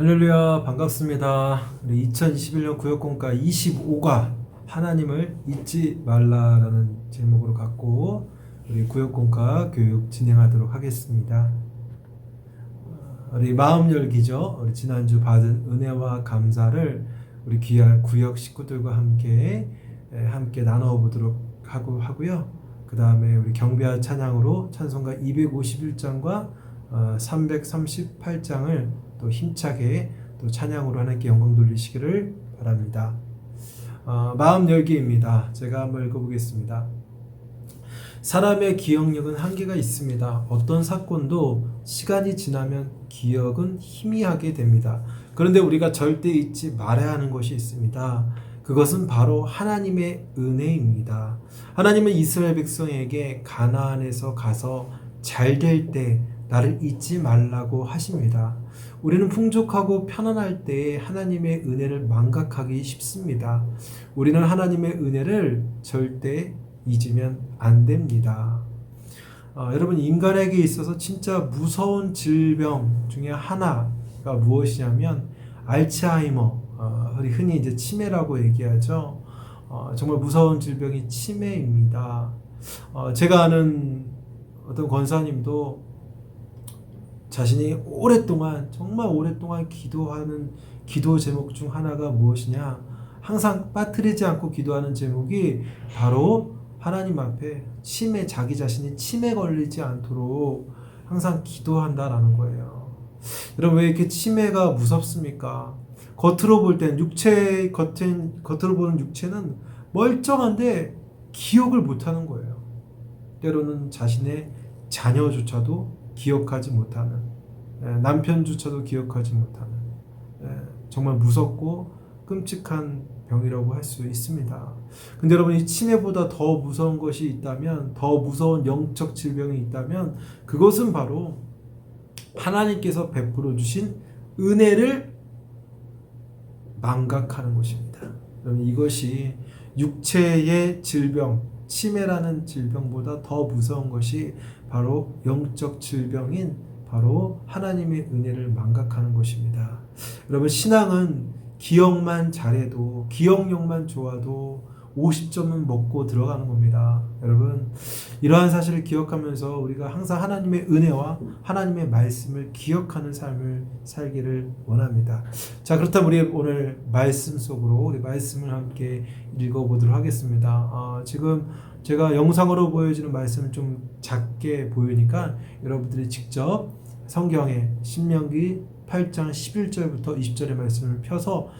할렐루야 반갑습니다. 우리 2021년 구역공과 25가 하나님을 잊지 말라라는 제목으로 갖고 우리 구역공과 교육 진행하도록 하겠습니다. 어, 우리 마음 열기죠. 우리 지난주 받은 은혜와 감사를 우리 귀한 구역 식구들과 함께 에, 함께 나눠 보도록 하고 하고요. 그 다음에 우리 경배와 찬양으로 찬송가 251장과 어, 338장을 또 힘차게 또 찬양으로 하나님께 영광 돌리시기를 바랍니다. 어, 마음 열기입니다. 제가 한번 읽어보겠습니다. 사람의 기억력은 한계가 있습니다. 어떤 사건도 시간이 지나면 기억은 희미하게 됩니다. 그런데 우리가 절대 잊지 말아야 하는 것이 있습니다. 그것은 바로 하나님의 은혜입니다. 하나님은 이스라엘 백성에게 가나안에서 가서 잘 될 때 나를 잊지 말라고 하십니다. 우리는 풍족하고 편안할 때에 하나님의 은혜를 망각하기 쉽습니다. 우리는 하나님의 은혜를 절대 잊으면 안 됩니다. 어, 여러분 인간에게 있어서 진짜 무서운 질병 중에 하나가 무엇이냐면 알츠하이머, 어, 흔히 이제 치매라고 얘기하죠. 어, 정말 무서운 질병이 치매입니다. 어, 제가 아는 어떤 권사님도 자신이 오랫동안 정말 오랫동안 기도하는 기도 제목 중 하나가 무엇이냐? 항상 빠뜨리지 않고 기도하는 제목이 바로 하나님 앞에 치매 자기 자신이 치매 걸리지 않도록 항상 기도한다라는 거예요. 여러분 왜 이렇게 치매가 무섭습니까? 겉으로 볼 땐 육체 겉은 겉으로 보는 육체는 멀쩡한데 기억을 못 하는 거예요. 때로는 자신의 자녀조차도 기억하지 못하는 예, 남편조차도 기억하지 못하는 예, 정말 무섭고 끔찍한 병이라고 할 수 있습니다. 근데 여러분 이 치매보다 더 무서운 것이 있다면 더 무서운 영적 질병이 있다면 그것은 바로 하나님께서 베풀어 주신 은혜를 망각하는 것입니다. 여러분 이것이 육체의 질병, 치매라는 질병보다 더 무서운 것이 바로 영적 질병인 바로 하나님의 은혜를 망각하는 것입니다. 여러분 신앙은 기억만 잘해도 기억력만 좋아도 50점은 먹고 들어가는 겁니다. 여러분 이러한 사실을 기억하면서 우리가 항상 하나님의 은혜와 하나님의 말씀을 기억하는 삶을 살기를 원합니다. 자 그렇다면 우리 오늘 말씀 속으로 우리 말씀을 함께 읽어보도록 하겠습니다. 어, 지금 제가 영상으로 보여지는 말씀은 좀 작게 보이니까 여러분들이 직접 성경의 신명기 8장 11절부터 20절의 말씀을 펴서 어,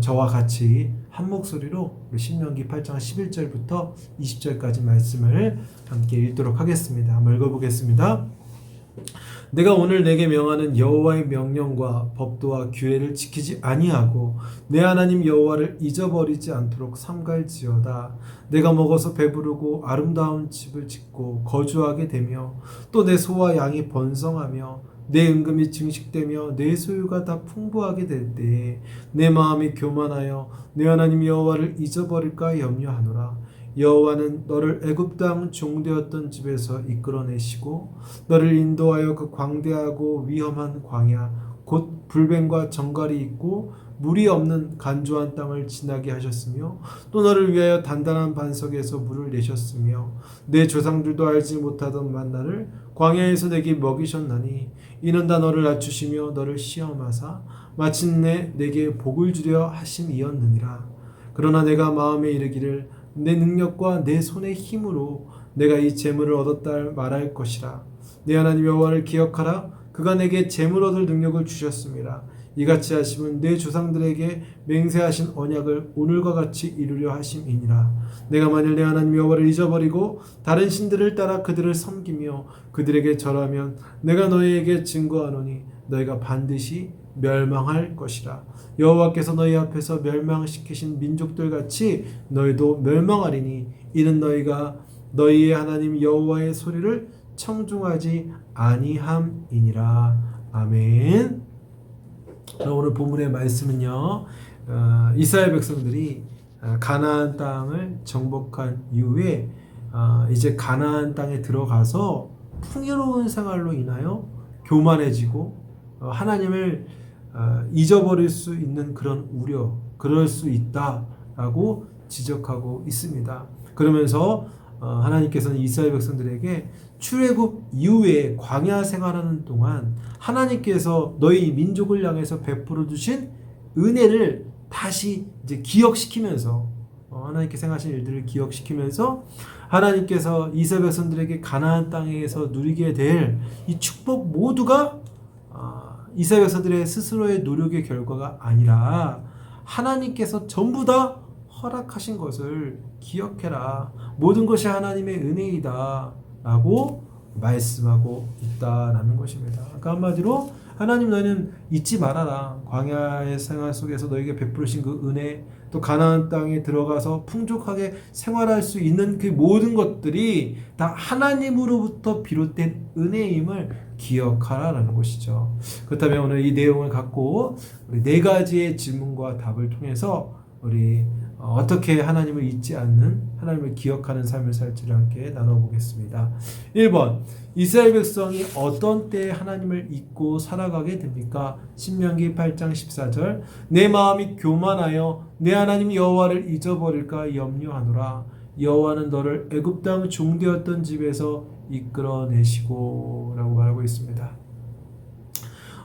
저와 같이 한 목소리로 신명기 8장 11절부터 20절까지 말씀을 함께 읽도록 하겠습니다. 한번 읽어보겠습니다. 내가 오늘 내게 명하는 여호와의 명령과 법도와 규례를 지키지 아니하고 내 하나님 여호와를 잊어버리지 않도록 삼갈지어다 내가 먹어서 배부르고 아름다운 집을 짓고 거주하게 되며 또 내 소와 양이 번성하며 내 은금이 증식되며 내 소유가 다 풍부하게 될 때에 내 마음이 교만하여 내 하나님 여호와를 잊어버릴까 염려하노라. 여호와는 너를 애굽 땅 종되었던 집에서 이끌어내시고 너를 인도하여 그 광대하고 위험한 광야 곧 불뱀과 정갈이 있고 물이 없는 간조한 땅을 지나게 하셨으며 또 너를 위하여 단단한 반석에서 물을 내셨으며 내 조상들도 알지 못하던 만나를 광야에서 내게 먹이셨나니 이는 다 너를 낮추시며 너를 시험하사 마침내 내게 복을 주려 하심이었느니라. 그러나 내가 마음에 이르기를 내 능력과 내 손의 힘으로 내가 이 재물을 얻었다 말할 것이라. 내 하나님 여호와를 기억하라. 그가 내게 재물 얻을 능력을 주셨습니다 이같이 하심은 내 조상들에게 맹세하신 언약을 오늘과 같이 이루려 하심이니라. 내가 만일 내 하나님 여호와를 잊어버리고 다른 신들을 따라 그들을 섬기며 그들에게 절하면 내가 너희에게 증거하노니 너희가 반드시 멸망할 것이라. 여호와께서 너희 앞에서 멸망시키신 민족들 같이 너희도 멸망하리니 이는 너희가 너희의 하나님 여호와의 소리를 청중하지 아니함이니라. 아멘. 오늘 본문의 말씀은요 어, 이스라엘 백성들이 어, 가나안 땅을 정복한 이후에 어, 이제 가나안 땅에 들어가서 풍요로운 생활로 인하여 교만해지고 어, 하나님을 아, 잊어버릴 수 있는 그런 우려, 그럴 수 있다라고 지적하고 있습니다. 그러면서 어, 하나님께서는 이스라엘 백성들에게 출애굽 이후에 광야 생활하는 동안 하나님께서 너희 민족을 향해서 베풀어 주신 은혜를 다시 이제 기억시키면서 어, 하나님께 생하신 일들을 기억시키면서 하나님께서 이스라엘 백성들에게 가나안 땅에서 누리게 될 이 축복 모두가 아, 이스라엘 백성들의 스스로의 노력의 결과가 아니라 하나님께서 전부 다 허락하신 것을 기억해라. 모든 것이 하나님의 은혜이다. 라고 말씀하고 있다라는 것입니다. 그러니까 한마디로 하나님 너희는 잊지 말아라. 광야의 생활 속에서 너에게 베푸신 그 은혜, 또 가나안 땅에 들어가서 풍족하게 생활할 수 있는 그 모든 것들이 다 하나님으로부터 비롯된 은혜임을 기억하라라는 것이죠. 그렇다면 오늘 이 내용을 갖고 우리 네 가지의 질문과 답을 통해서 우리 어, 어떻게 하나님을 잊지 않는 하나님을 기억하는 삶을 살지를 함께 나눠보겠습니다. 1번 이스라엘 백성이 어떤 때에 하나님을 잊고 살아가게 됩니까? 신명기 8장 14절 내 마음이 교만하여 내 하나님 여호와를 잊어버릴까 염려하노라 여호와는 너를 애굽 땅 종되었던 집에서 이끌어내시고라고 말하고 있습니다.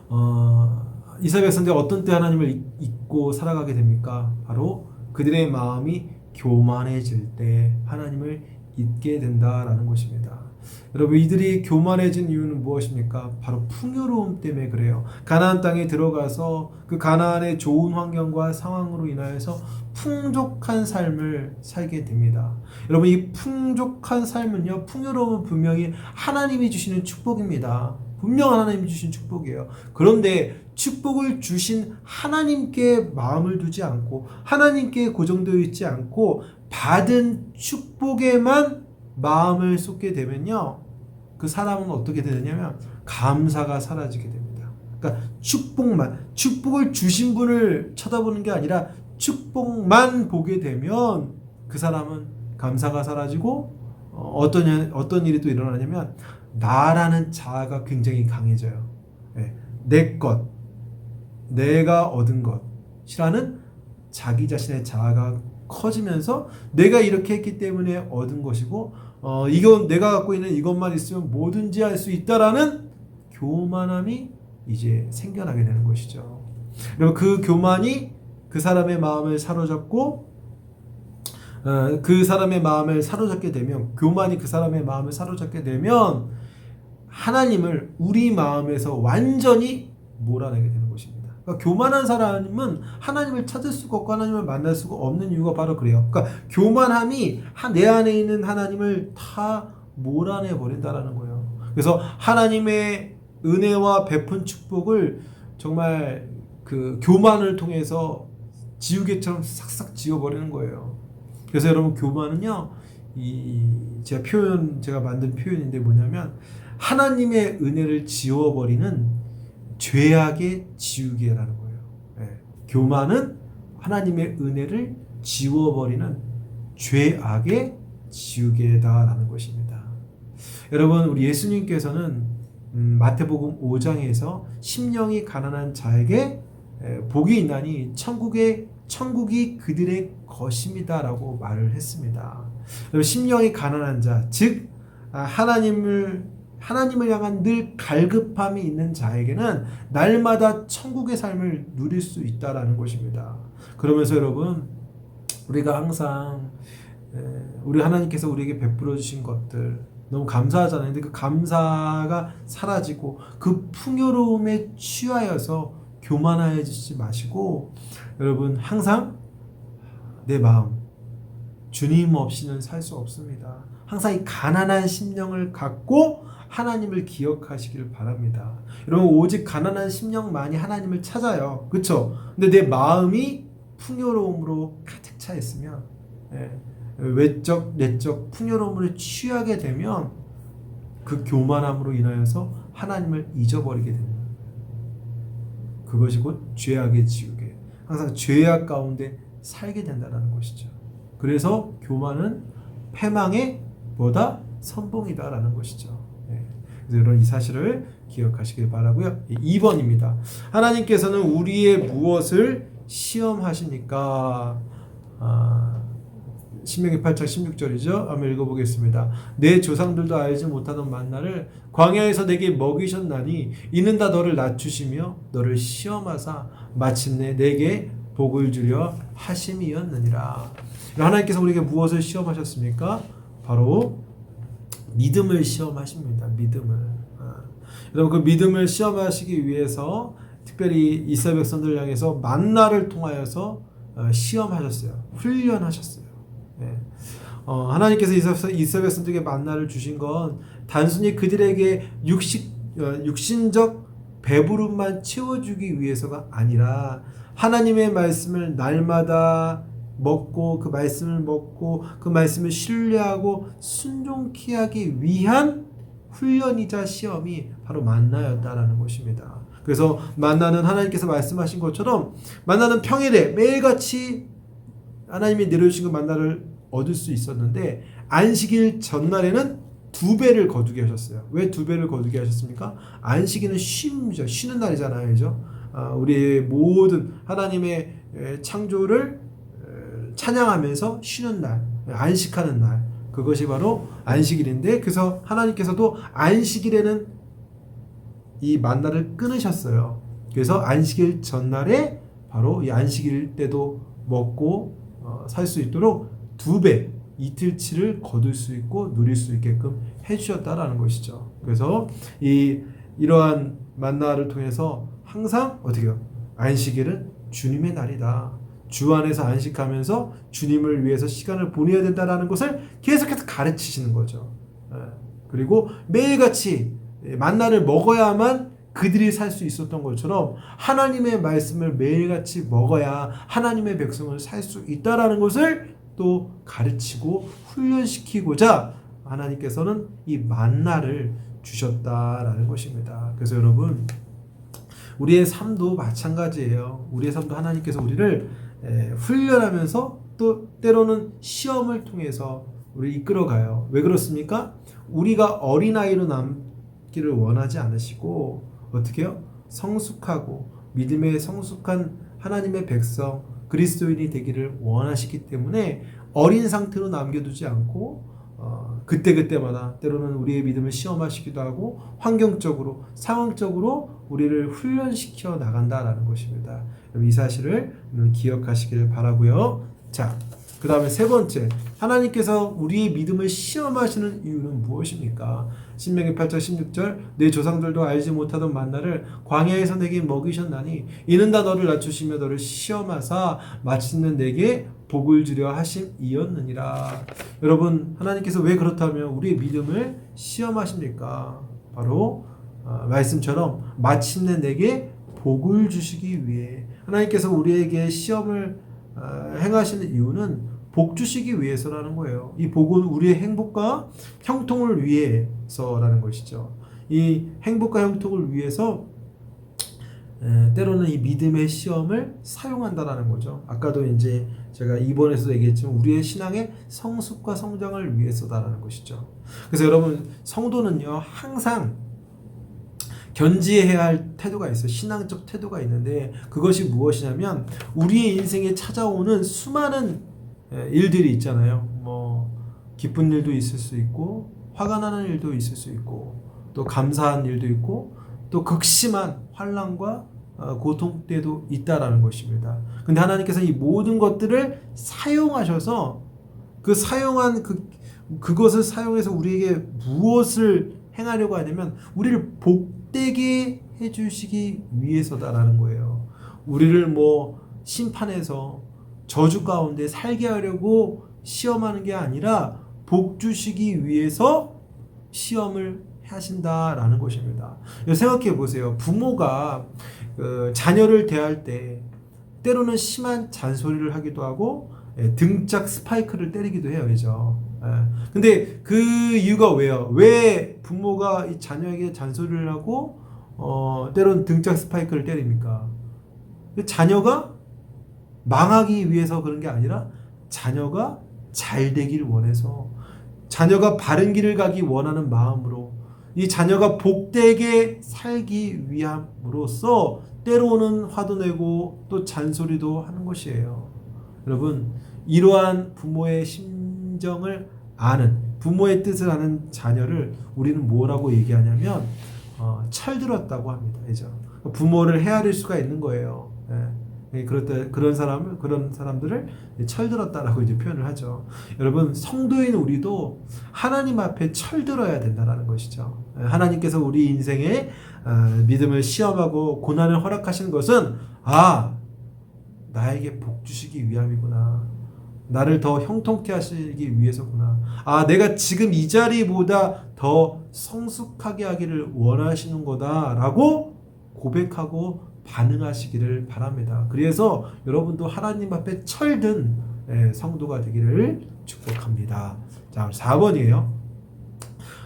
어, 이스라엘 백성들이 어떤 때 하나님을 잊고 살아가게 됩니까? 바로 그들의 마음이 교만해질 때 하나님을 잊게 된다라는 것입니다. 여러분 이들이 교만해진 이유는 무엇입니까? 바로 풍요로움 때문에 그래요. 가나안 땅에 들어가서 그 가나안의 좋은 환경과 상황으로 인하여서 풍족한 삶을 살게 됩니다. 여러분 이 풍족한 삶은요, 풍요로움은 분명히 하나님이 주시는 축복입니다. 분명 하나님이 주신 축복이에요. 그런데 축복을 주신 하나님께 마음을 두지 않고 하나님께 고정되어 있지 않고 받은 축복에만 마음을 쏟게 되면요. 그 사람은 어떻게 되느냐면 감사가 사라지게 됩니다. 그러니까 축복만 축복을 주신 분을 쳐다보는 게 아니라 축복만 보게 되면 그 사람은 감사가 사라지고 어, 어떤 어떤 일이 또 일어나냐면 나라는 자아가 굉장히 강해져요. 네. 내 것, 내가 얻은 것이라는 자기 자신의 자아가 커지면서 내가 이렇게 했기 때문에 얻은 것이고 어 이건 내가 갖고 있는 이것만 있으면 뭐든지 할 수 있다라는 교만함이 이제 생겨나게 되는 것이죠. 그리고 그 교만이 그 사람의 마음을 사로잡고 어, 그 사람의 마음을 사로잡게 되면 교만이 그 사람의 마음을 사로잡게 되면 하나님을 우리 마음에서 완전히 몰아내게 것입니다. 그러니까 교만한 사람은 하나님을 찾을 수가 없고 하나님을 만날 수가 없는 이유가 바로 그래요. 그러니까 교만함이 내 안에 있는 하나님을 다 몰아내 버린다라는 거예요. 그래서 하나님의 은혜와 베푼 축복을 정말 그 교만을 통해서 지우개처럼 싹싹 지워버리는 거예요. 그래서 여러분 교만은요, 이 제가 표현 제가 만든 표현인데 뭐냐면 하나님의 은혜를 지워버리는 죄악의 지우개라는 거예요. 네. 교만은 하나님의 은혜를 지워버리는 죄악의 지우개다라는 것입니다. 여러분, 우리 예수님께서는 음, 마태복음 5장에서 심령이 가난한 자에게 복이 있나니 천국의 천국이 그들의 것입니다라고 말을 했습니다. 심령이 가난한 자, 즉 아, 하나님을 하나님을 향한 늘 갈급함이 있는 자에게는 날마다 천국의 삶을 누릴 수 있다라는 것입니다. 그러면서 여러분 우리가 항상 우리 하나님께서 우리에게 베풀어 주신 것들 너무 감사하잖아요. 근데 그 감사가 사라지고 그 풍요로움에 취하여서 교만해지지 마시고 여러분 항상 내 마음 주님 없이는 살 수 없습니다. 항상 이 가난한 심령을 갖고 하나님을 기억하시길 바랍니다. 여러분 오직 가난한 심령만이 하나님을 찾아요. 그렇죠? 근데 내 마음이 풍요로움으로 가득 차 있으면 예, 외적 내적 풍요로움을 취하게 되면 그 교만함으로 인하여서 하나님을 잊어버리게 됩니다. 그것이 곧 죄악의 지우개. 항상 죄악 가운데 살게 된다는 것이죠. 그래서 교만은 패망의 보다 선봉이다라는 것이죠. 여러분 이 사실을 기억하시길 바라고요. 2번입니다. 하나님께서는 우리의 무엇을 시험하십니까? 아, 신명기 8장 16절이죠. 한번 읽어보겠습니다. 내 조상들도 알지 못하던 만나를 광야에서 내게 먹이셨나니 이는 다 너를 낮추시며 너를 시험하사 마침내 내게 복을 주려 하심이었느니라. 하나님께서 우리에게 무엇을 시험하셨습니까? 바로 믿음을 시험하십니다. 믿음을. 아. 여러분 그 믿음을 시험하시기 위해서 특별히 이스라엘 백성들 향해서 만나를 통하여서 어, 시험하셨어요. 훈련하셨어요. 예. 어, 하나님께서 이스라엘 백성들에게 만나를 주신 건 단순히 그들에게 육식 어, 육신적 배부름만 채워주기 위해서가 아니라 하나님의 말씀을 날마다 먹고 그 말씀을 먹고 그 말씀을 신뢰하고 순종케 하기 위한 훈련이자 시험이 바로 만나였다라는 것입니다. 그래서 만나는 하나님께서 말씀하신 것처럼 만나는 평일에 매일같이 하나님이 내려주신 그 만나를 얻을 수 있었는데 안식일 전날에는 두 배를 거두게 하셨어요. 왜 두 배를 거두게 하셨습니까? 안식일은 쉼이죠. 쉬는 날이잖아요. 그죠? 아, 우리의 모든 하나님의 창조를 찬양하면서 쉬는 날, 안식하는 날. 그것이 바로 안식일인데 그래서 하나님께서도 안식일에는 이 만나를 끊으셨어요. 그래서 안식일 전날에 바로 이 안식일 때도 먹고 어, 살수 있도록 두 배, 이틀치를 거둘 수 있고 누릴 수 있게끔 해주셨다라는 것이죠. 그래서 이 이러한 만나를 통해서 항상 어떻게 요? 안식일은 주님의 날이다. 주 안에서 안식하면서 주님을 위해서 시간을 보내야 된다라는 것을 계속해서 가르치시는 거죠. 예. 그리고 매일같이 만나를 먹어야만 그들이 살 수 있었던 것처럼 하나님의 말씀을 매일같이 먹어야 하나님의 백성을 살 수 있다라는 것을 또 가르치고 훈련시키고자 하나님께서는 이 만나를 주셨다라는 것입니다. 그래서 여러분 우리의 삶도 마찬가지예요. 우리의 삶도 하나님께서 우리를 훈련하면서 또 때로는 시험을 통해서 우리 이끌어가요. 왜 그렇습니까? 우리가 어린아이로 남기를 원하지 않으시고 어떻게 요? 성숙하고 믿음에 성숙한 하나님의 백성 그리스도인이 되기를 원하시기 때문에 어린 상태로 남겨두지 않고 어, 그때 그때마다 때로는 우리의 믿음을 시험하시기도 하고 환경적으로 상황적으로 우리를 훈련시켜 나간다라는 것입니다. 이 사실을 기억하시길 바라고요. 자, 그 다음에 세 번째, 하나님께서 우리의 믿음을 시험하시는 이유는 무엇입니까? 신명기 8장 16절 내 조상들도 알지 못하던 만나를 광야에서 내게 먹이셨나니 이는 다 너를 낮추시며 너를 시험하사 마치는 내게 복을 주려 하심이었느니라. 여러분 하나님께서 왜 그렇다면 우리의 믿음을 시험하십니까? 바로 어, 말씀처럼 마침내 내게 복을 주시기 위해 하나님께서 우리에게 시험을 어, 행하시는 이유는 복 주시기 위해서라는 거예요. 이 복은 우리의 행복과 형통을 위해서라는 것이죠. 이 행복과 형통을 위해서 에, 때로는 이 믿음의 시험을 사용한다라는 거죠. 아까도 이제 제가 2번에서도 얘기했지만 우리의 신앙의 성숙과 성장을 위해서다라는 것이죠. 그래서 여러분 성도는요 항상 견지해야 할 태도가 있어요. 신앙적 태도가 있는데 그것이 무엇이냐면 우리의 인생에 찾아오는 수많은 일들이 있잖아요. 뭐 기쁜 일도 있을 수 있고 화가 나는 일도 있을 수 있고 또 감사한 일도 있고 또 극심한 환란과 어, 고통 때도 있다라는 것입니다. 근데 하나님께서 이 모든 것들을 사용하셔서 그 사용한 그 그것을 사용해서 우리에게 무엇을 행하려고 하냐면 우리를 복 되게 해주시기 위해서다라는 거예요. 우리를 뭐 심판해서 저주 가운데 살게 하려고 시험하는 게 아니라 복 주시기 위해서 시험을 하신다라는 것입니다. 생각해 보세요. 부모가 그 자녀를 대할 때 때로는 심한 잔소리를 하기도 하고 예, 등짝 스파이크를 때리기도 해요, 그죠? 예. 근데 그 이유가 왜요? 왜 부모가 이 자녀에게 잔소리를 하고 어, 때론 등짝 스파이크를 때립니까? 그 자녀가 망하기 위해서 그런 게 아니라 자녀가 잘 되기를 원해서 자녀가 바른 길을 가기 원하는 마음으로 이 자녀가 복되게 살기 위함으로써 때로는 화도 내고 또 잔소리도 하는 것이에요. 여러분, 이러한 부모의 심정을 아는 부모의 뜻을 아는 자녀를 우리는 뭐라고 얘기하냐면 어, 철들었다고 합니다. 그죠? 부모를 헤아릴 수가 있는 거예요. 예. 그럴 때 그런 사람을 그런 사람들을 철들었다라고 이제 표현을 하죠. 여러분 성도인 우리도 하나님 앞에 철들어야 된다라는 것이죠. 예, 하나님께서 우리 인생에 아, 믿음을 시험하고 고난을 허락하시는 것은 아 나에게 복 주시기 위함이구나. 나를 더 형통케 하시기 위해서구나. 아, 내가 지금 이 자리보다 더 성숙하게 하기를 원하시는 거다라고 고백하고 반응하시기를 바랍니다. 그래서 여러분도 하나님 앞에 철든 예, 성도가 되기를 축복합니다. 자, 4번이에요.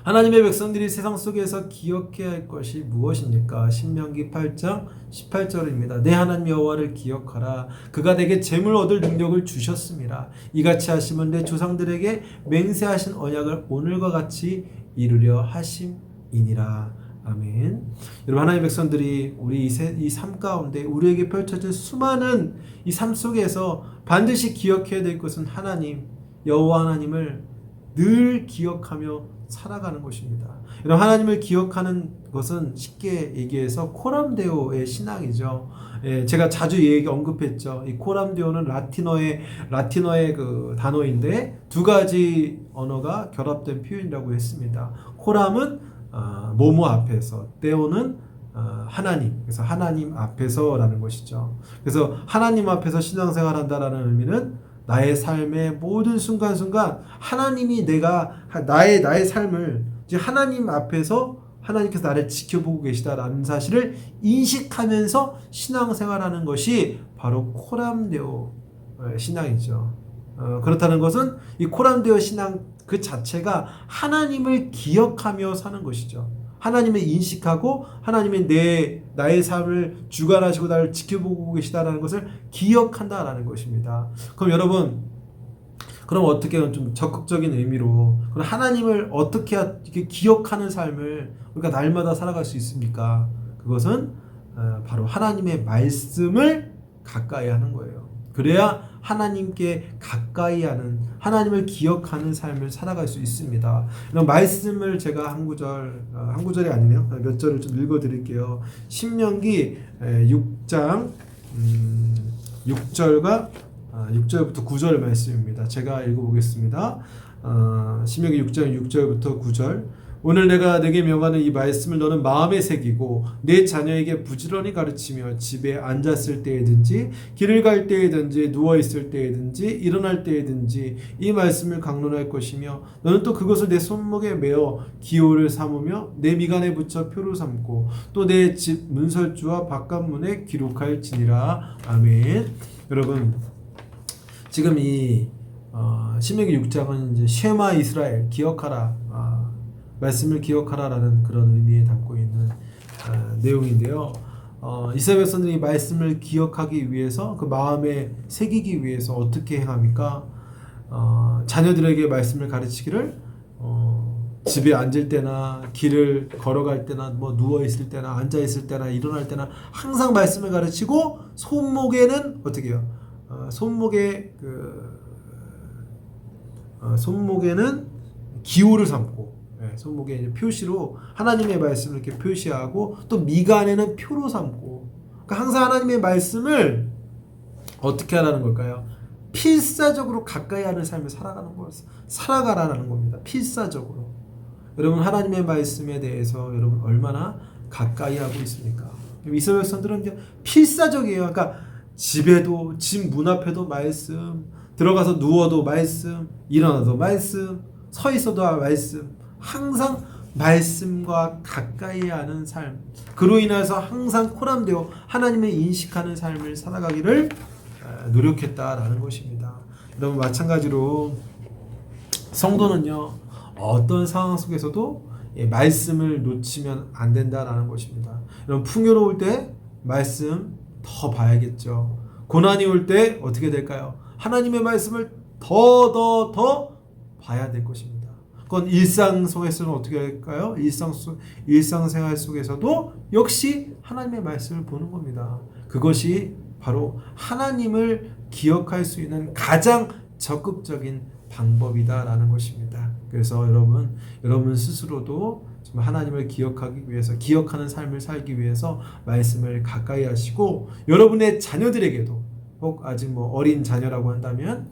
하나님의 백성들이 세상 속에서 기억해야 할 것이 무엇입니까? 신명기 8장 18절입니다. 내 하나님 여호와를 기억하라. 그가 내게 재물 얻을 능력을 주셨습니다. 이같이 하시면 내 조상들에게 맹세하신 언약을 오늘과 같이 이루려 하심이니라. 아멘. 여러분 하나님의 백성들이 우리 이 삶 가운데 우리에게 펼쳐진 수많은 이 삶 속에서 반드시 기억해야 될 것은 하나님 여호와 하나님을 늘 기억하며 살아가는 것입니다. 여러분 하나님을 기억하는 것은 쉽게 얘기해서 코람데오의 신앙이죠. 예, 제가 자주 얘기 언급했죠. 이 코람데오는 라틴어의 라틴어의 그 단어인데 두 가지 언어가 결합된 표현이라고 했습니다. 코람은 어, 모모 앞에서, 데오는 어, 하나님. 그래서 하나님 앞에서라는 것이죠. 그래서 하나님 앞에서 신앙생활한다라는 의미는 나의 삶의 모든 순간순간 하나님이 내가 나의 나의 삶을 이제 하나님 앞에서 하나님께서 나를 지켜보고 계시다라는 사실을 인식하면서 신앙생활하는 것이 바로 코람데오 신앙이죠. 어, 그렇다는 것은 이 코람데오 신앙 그 자체가 하나님을 기억하며 사는 것이죠. 하나님을 인식하고 하나님의 내 나의 삶을 주관하시고 나를 지켜보고 계시다라는 것을 기억한다라는 것입니다. 그럼 여러분 그럼 어떻게 좀 적극적인 의미로 그럼 하나님을 어떻게 이렇게 기억하는 삶을 우리가 날마다 살아갈 수 있습니까? 그것은 어, 바로 하나님의 말씀을 가까이 하는 거예요. 그래야 하나님께 가까이 하는 하나님을 기억하는 삶을 살아갈 수 있습니다. 이런 말씀을 제가 한 구절 어, 한 구절이 아니네요. 몇 절을 좀 읽어 드릴게요. 신명기 6장 6절과 6절부터 9절 말씀입니다. 제가 읽어 보겠습니다. 어, 신명기 6장 6절부터 9절 오늘 내가 내게 명하는 이 말씀을 너는 마음에 새기고 내 자녀에게 부지런히 가르치며 집에 앉았을 때에든지 길을 갈 때에든지 누워 있을 때에든지 일어날 때에든지 이 말씀을 강론할 것이며 너는 또 그것을 내 손목에 메어 기호를 삼으며 내 미간에 붙여 표로 삼고 또 내 집 문설주와 바깥문에 기록할지니라 아멘. 여러분 지금 이 어, 신명기 6장은 이제 쉐마 이스라엘 기억하라 어, 말씀을 기억하라라는 그런 의미에 담고 있는 어, 내용인데요. 어, 이스라엘 백성들이 말씀을 기억하기 위해서 그 마음에 새기기 위해서 어떻게 행합니까? 어, 자녀들에게 말씀을 가르치기를 어, 집에 앉을 때나 길을 걸어갈 때나 뭐 누워 있을 때나 앉아 있을 때나 일어날 때나 항상 말씀을 가르치고 손목에는 어떻게 해요? 어, 손목에 그 어, 손목에는 기호를 삼고 예, 손목에 이제 표시로 하나님의 말씀을 이렇게 표시하고 또 미간에는 표로 삼고 그러니까 항상 하나님의 말씀을 어떻게 하라는 걸까요? 필사적으로 가까이 하는 삶을 살아가는 것 살아가라는 겁니다. 필사적으로 여러분 하나님의 말씀에 대해서 여러분 얼마나 가까이 하고 있습니까? 이스라엘 백성들은 필사적이에요. 그러니까 집에도 집 문 앞에도 말씀 들어가서 누워도 말씀 일어나도 말씀 서 있어도 말씀 항상 말씀과 가까이 하는 삶. 그로 인해서 항상 코람되어 하나님을 인식하는 삶을 살아가기를 노력했다라는 것입니다. 여러분 마찬가지로 성도는요 어떤 상황 속에서도 말씀을 놓치면 안 된다라는 것입니다. 여러분 풍요로울 때 말씀 더 봐야겠죠. 고난이 올 때 어떻게 될까요? 하나님의 말씀을 더 더 더 봐야 될 것입니다. 그건 일상 속에서는 어떻게 할까요? 일상 속 일상생활 속에서도 역시 하나님의 말씀을 보는 겁니다. 그것이 바로 하나님을 기억할 수 있는 가장 적극적인 방법이다라는 것입니다. 그래서 여러분, 여러분 스스로도 정말 하나님을 기억하기 위해서 기억하는 삶을 살기 위해서 말씀을 가까이 하시고 여러분의 자녀들에게도 혹 아직 뭐 어린 자녀라고 한다면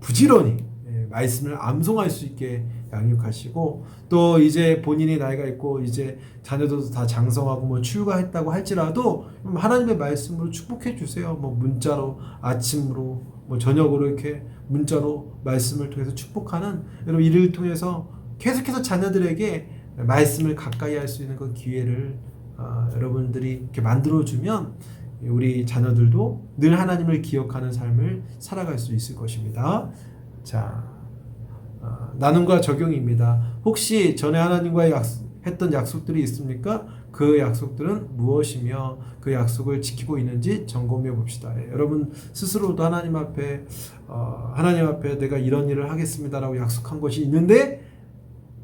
부지런히 예, 말씀을 암송할 수 있게 양육하시고 또 이제 본인이 나이가 있고 이제 자녀들도 다 장성하고 뭐 출가했다고 할지라도 하나님의 말씀으로 축복해 주세요. 뭐 문자로 아침으로 뭐 저녁으로 이렇게 문자로 말씀을 통해서 축복하는 여러분 이를 통해서 계속해서 자녀들에게 말씀을 가까이 할 수 있는 그 기회를 아, 여러분들이 이렇게 만들어 주면 우리 자녀들도 늘 하나님을 기억하는 삶을 살아갈 수 있을 것입니다. 자, 어, 나눔과 적용입니다. 혹시 전에 하나님과 했던 약속들이 있습니까? 그 약속들은 무엇이며 그 약속을 지키고 있는지 점검해 봅시다. 예, 여러분 스스로도 하나님 앞에 어, 하나님 앞에 내가 이런 일을 하겠습니다라고 약속한 것이 있는데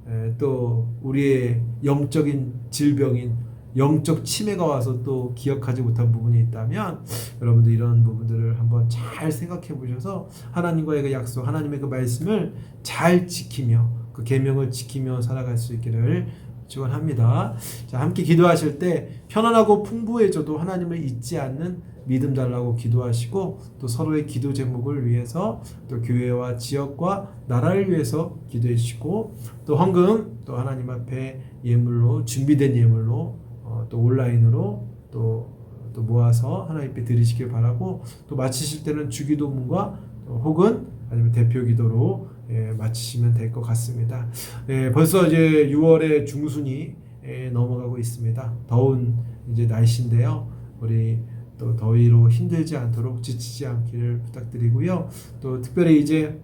에, 또 우리의 영적인 질병인 영적 치매가 와서 또 기억하지 못한 부분이 있다면 여러분들 이런 부분들을 한번 잘 생각해 보셔서 하나님과의 그 약속, 하나님의 그 말씀을 잘 지키며 그 계명을 지키며 살아갈 수 있기를 축원합니다. 자, 함께 기도하실 때 편안하고 풍부해져도 하나님을 잊지 않는 믿음 달라고 기도하시고 또 서로의 기도 제목을 위해서 또 교회와 지역과 나라를 위해서 기도해 주시고 또 헌금 또 하나님 앞에 예물로 준비된 예물로 어, 또 온라인으로 또, 또 모아서 하나님 앞에 드리시길 바라고 또 마치실 때는 주기도문과 또 혹은 아니면 대표 기도로 예, 마치시면 될 것 같습니다. 예, 벌써 이제 6월의 중순이 예, 넘어가고 있습니다. 더운 이제 날씨인데요. 우리 또 더위로 힘들지 않도록 지치지 않기를 부탁드리고요. 또 특별히 이제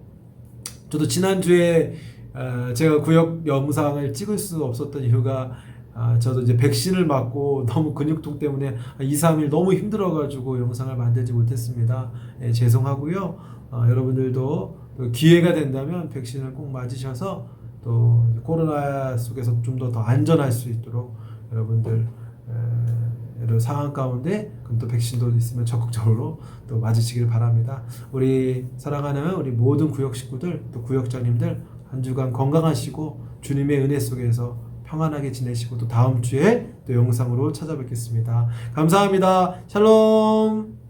저도 지난주에 어, 제가 구역 영상을 찍을 수 없었던 이유가 아, 저도 이제 백신을 맞고 너무 근육통 때문에 한 2, 3일 너무 힘들어가지고 영상을 만들지 못했습니다. 예, 죄송하고요. 어, 여러분들도 또 기회가 된다면 백신을 꼭 맞으셔서 또 코로나 속에서 좀 더 더 안전할 수 있도록 여러분들 에, 여러 상황 가운데 그럼 또 백신도 있으면 적극적으로 또 맞으시길 바랍니다. 우리 사랑하는 우리 모든 구역 식구들 또 구역장님들 한 주간 건강하시고 주님의 은혜 속에서 평안하게 지내시고 또 다음 주에 또 영상으로 찾아뵙겠습니다. 감사합니다. 샬롬.